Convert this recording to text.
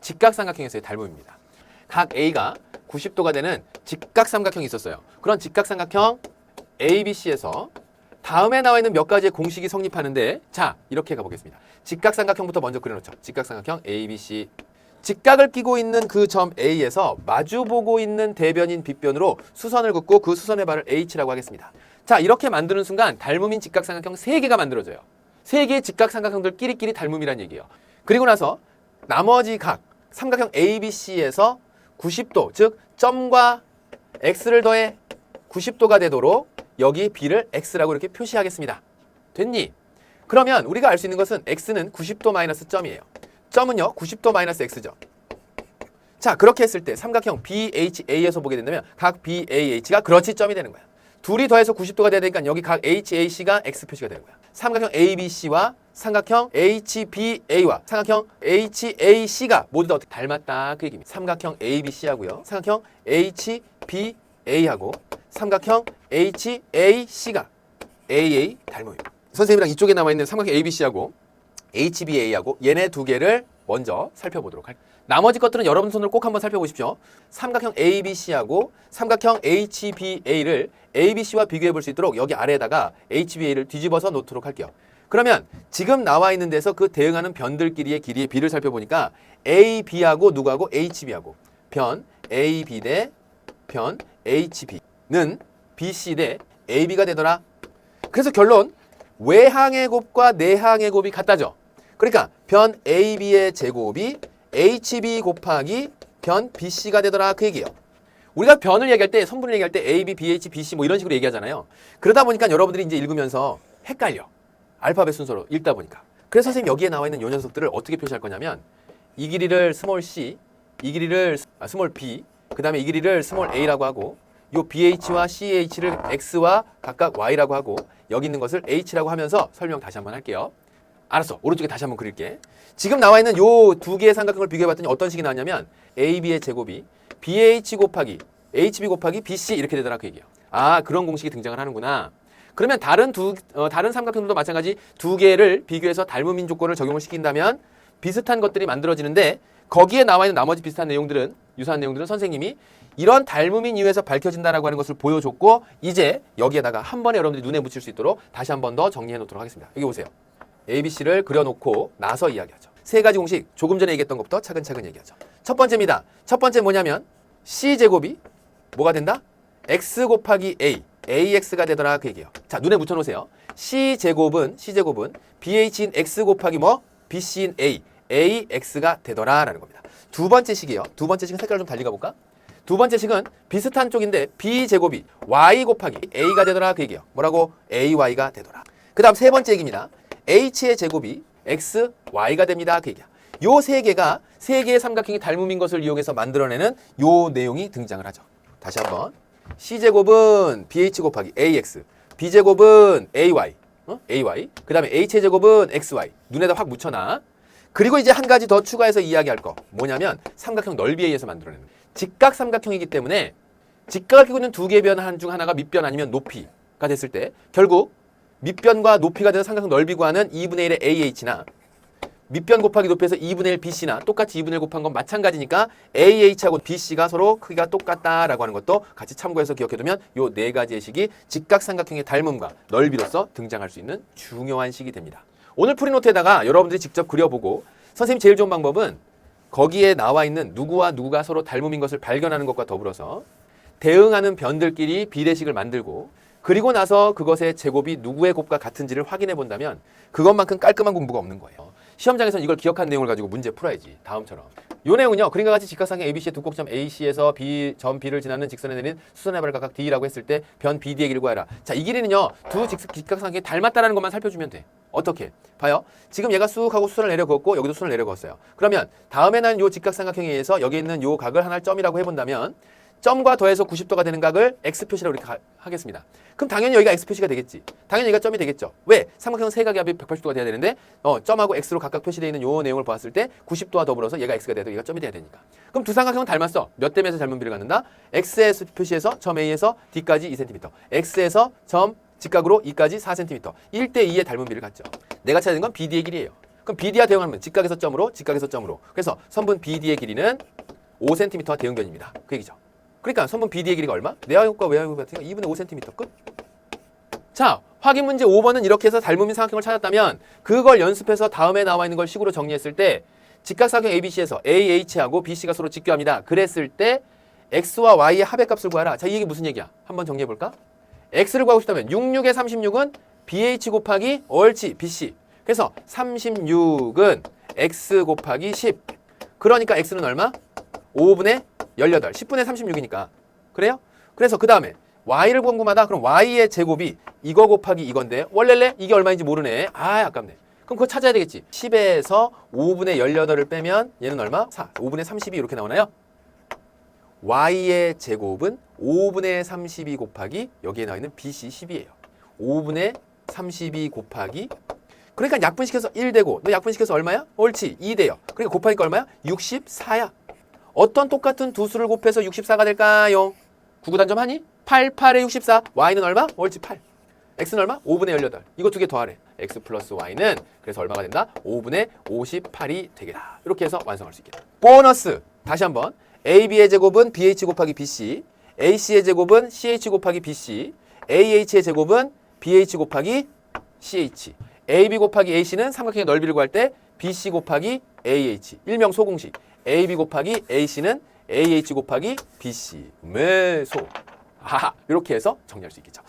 직각삼각형에서의 닮음입니다. 각 A가 90도가 되는 직각삼각형이 있었어요. 그런 직각삼각형 ABC에서 다음에 나와 있는 몇 가지의 공식이 성립하는데 자 이렇게 가보겠습니다. 직각삼각형부터 먼저 그려놓죠. 직각삼각형 ABC 직각을 끼고 있는 그 점 A에서 마주보고 있는 대변인 B변으로 수선을 긋고 그 수선의 발을 H라고 하겠습니다. 자 이렇게 만드는 순간 닮음인 직각삼각형 세개가 만들어져요. 세 개의 직각삼각형들 끼리끼리 닮음이란 얘기예요. 그리고 나서 나머지 각 삼각형 ABC에서 90도 즉 점과 X를 더해 90도가 되도록 여기 B를 X라고 이렇게 표시하겠습니다. 됐니? 그러면 우리가 알 수 있는 것은 X는 90도 마이너스 점이에요. 점은요 90도 마이너스 X죠. 자 그렇게 했을 때 삼각형 BHA에서 보게 된다면 각 BAH가 그렇지 점이 되는 거야. 둘이 더해서 90도가 돼야 되니까 여기 각 HAC가 X 표시가 되는 거야. 삼각형 ABC와 삼각형 HBA와 삼각형 HAC가 모두 다 어떻게 닮았다 그 얘기입니다. 삼각형 ABC하고요. 삼각형 HBA하고 삼각형 HAC가 AA 닮음입니다. 선생님이랑 이쪽에 남아 있는 삼각형 ABC하고 HBA하고 얘네 두 개를 먼저 살펴보도록 할게요. 나머지 것들은 여러분 손으로 꼭 한번 살펴보십시오. 삼각형 ABC하고 삼각형 HBA를 ABC와 비교해 볼 수 있도록 여기 아래에다가 HBA를 뒤집어서 놓도록 할게요. 그러면 지금 나와 있는 데서 그 대응하는 변들끼리의 길이의 비를 살펴보니까 AB하고 누구하고 HB하고 변 AB 대 변 HB는 BC 대 AB가 되더라. 그래서 결론 외항의 곱과 내항의 곱이 같다죠. 그러니까 변 AB의 제곱이 HB 곱하기 변 BC가 되더라 그 얘기예요. 우리가 변을 얘기할 때 성분을 얘기할 때 A, B, BH, BC 뭐 이런 식으로 얘기하잖아요. 그러다 보니까 여러분들이 이제 읽으면서 헷갈려. 알파벳 순서로 읽다 보니까. 그래서 선생님 여기에 나와 있는 요 녀석들을 어떻게 표시할 거냐면 이 길이를 스몰 c, 이 길이를 아, 스몰 b, 그 다음에 이 길이를 스몰 a라고 하고 요 BH와 CH를 X와 각각 Y라고 하고 여기 있는 것을 H라고 하면서 설명 다시 한번 할게요. 알았어. 오른쪽에 다시 한번 그릴게. 지금 나와 있는 요 두 개의 삼각형을 비교해 봤더니 어떤 식이 나왔냐면 AB의 제곱이 BH 곱하기 HB 곱하기 BC 이렇게 되더라 그 얘기예요. 아, 그런 공식이 등장을 하는구나. 그러면 다른 두 어, 다른 삼각형들도 마찬가지 두 개를 비교해서 닮음인 조건을 적용을 시킨다면 비슷한 것들이 만들어지는데 거기에 나와 있는 나머지 비슷한 내용들은 유사한 내용들은 선생님이 이런 닮음인 이유에서 밝혀진다라고 하는 것을 보여줬고 이제 여기에다가 한 번에 여러분들이 눈에 묻힐 수 있도록 다시 한 번 더 정리해 놓도록 하겠습니다. 여기 보세요. ABC를 그려놓고 나서 이야기하죠. 세 가지 공식 조금 전에 얘기했던 것부터 차근차근 얘기하죠. 첫 번째입니다. 첫 번째 뭐냐면 C 제곱이 뭐가 된다? X 곱하기 A, AX가 되더라 그 얘기예요. 자 눈에 묻혀놓으세요. C 제곱은 C 제곱은 BH인 X 곱하기 뭐 BC인 A, AX가 되더라 라는 겁니다. 두 번째 식이에요. 두 번째 식은 색깔을 좀 달리 가볼까? 두 번째 식은 비슷한 쪽인데 B 제곱이 Y 곱하기 A가 되더라 그 얘기예요. 뭐라고? AY가 되더라. 그 다음 세 번째 얘기입니다. H의 제곱이 X, Y가 됩니다. 그 얘기야. 요 세 개가 세 개의 삼각형이 닮음인 것을 이용해서 만들어내는 요 내용이 등장을 하죠. 다시 한번. C제곱은 BH 곱하기 AX, B제곱은 AY, 어? AY, 그 다음에 H의 제곱은 XY. 눈에다 확 묻혀놔. 그리고 이제 한 가지 더 추가해서 이야기할 거. 뭐냐면 삼각형 넓이에 의해서 만들어내는. 직각 삼각형이기 때문에 직각을 끼고 있는 두 개의 변 한 중 하나가 밑변 아니면 높이가 됐을 때 결국 밑변과 높이가 되는 삼각형 넓이 구하는 2분의 1의 AH나 밑변 곱하기 높이에서 2분의 1 BC나 똑같이 2분의 1 곱한 건 마찬가지니까 AH하고 BC가 서로 크기가 똑같다라고 하는 것도 같이 참고해서 기억해두면 요 네 가지의 식이 직각삼각형의 닮음과 넓이로서 등장할 수 있는 중요한 식이 됩니다. 오늘 프리노트에다가 여러분들이 직접 그려보고 선생님 제일 좋은 방법은 거기에 나와 있는 누구와 누구가 서로 닮음인 것을 발견하는 것과 더불어서 대응하는 변들끼리 비례식을 만들고 그리고 나서 그것의 제곱이 누구의 곱과 같은지를 확인해 본다면 그것만큼 깔끔한 공부가 없는 거예요. 시험장에서는 이걸 기억한 내용을 가지고 문제 풀어야지. 다음처럼. 요 내용은요. 그림과 같이 직각상의 ABC의 두 꼭점 AC에서 B 점 B를 지나는 직선에 내린 수선의 발을 각각 D라고 했을 때 변 BD의 길을 구하라. 자, 이 길이는요. 두 직- 직각상이 닮았다라는 것만 살펴주면 돼. 어떻게? 봐요. 지금 얘가 쑥 하고 수선을 내려 그었고 여기도 수선을 내려 그었어요. 그러면 다음에는 요 직각삼각형에 의해서 여기 있는 요 각을 하나를 점이라고 해본다면 점과 더해서 90도가 되는 각을 X 표시라고 이렇게 가- 하겠습니다. 그럼 당연히 여기가 X 표시가 되겠지. 당연히 여기가 점이 되겠죠. 왜? 삼각형 세 각의 합이 180도가 돼야 되는데 어, 점하고 X로 각각 표시되어 있는 요 내용을 봤을 때 90도와 더불어서 얘가 X가 돼도 얘가 점이 돼야 되니까. 그럼 두 삼각형은 닮았어. 몇 대면에서 닮은 비를 갖는다? X에서 표시해서 점 A에서 D까지 2cm. X에서 점 직각으로 2까지 4cm. 1대 2의 닮은 비를 갖죠. 내가 찾는 건 BD의 길이에요. 그럼 BD와 대응하면 직각에서 점으로 직각에서 점으로. 그래서 선분 BD의 길이는 5cm와 대응변입니다. 그 얘기죠. 그러니까 선분 BD의 길이가 얼마? 내화용과 외화용 같은 거 2분의 5cm 끝. 자, 확인 문제 5번은 이렇게 해서 닮음인 삼각형을 찾았다면 그걸 연습해서 다음에 나와 있는 걸 식으로 정리했을 때 직각삼각형 ABC에서 AH하고 BC가 서로 직교합니다. 그랬을 때 X와 Y의 합의 값을 구하라. 자, 이 얘기 무슨 얘기야? 한번 정리해 볼까? X를 구하고 싶다면 66의 36은 BH 곱하기 옳지 BC. 그래서 36은 X 곱하기 10. 그러니까 X는 얼마? 5분의 18. 10분의 36이니까. 그래요? 그래서 그 다음에 Y를 궁금하다. 그럼 Y의 제곱이 이거 곱하기 이건데 원래래 이게 얼마인지 모르네. 아 아깝네. 그럼 그거 찾아야 되겠지. 10에서 5분의 18을 빼면 얘는 얼마? 4. 5분의 32 이렇게 나오나요? y의 제곱은 5분의 32 곱하기 여기에 나와 있는 bc 10이에요. 5분의 32 곱하기 그러니까 약분시켜서 1 되고 너 약분시켜서 얼마야? 옳지 2 돼요. 그러니까 곱하니까 얼마야? 64야. 어떤 똑같은 두 수를 곱해서 64가 될까요? 구구 단점 하니? 8, 8에 64. y는 얼마? 옳지 8. x는 얼마? 5분의 18. 이거 두 개 더하래. x 플러스 y는 그래서 얼마가 된다? 5분의 58이 되겠다. 이렇게 해서 완성할 수 있겠다. 보너스. 다시 한번. AB의 제곱은 BH 곱하기 BC. AC의 제곱은 CH 곱하기 BC. AH의 제곱은 BH 곱하기 CH. AB 곱하기 AC는 삼각형의 넓이를 구할 때 BC 곱하기 AH. 일명 소공식. AB 곱하기 AC는 AH 곱하기 BC. 매소. 아, 이렇게 해서 정리할 수 있겠죠.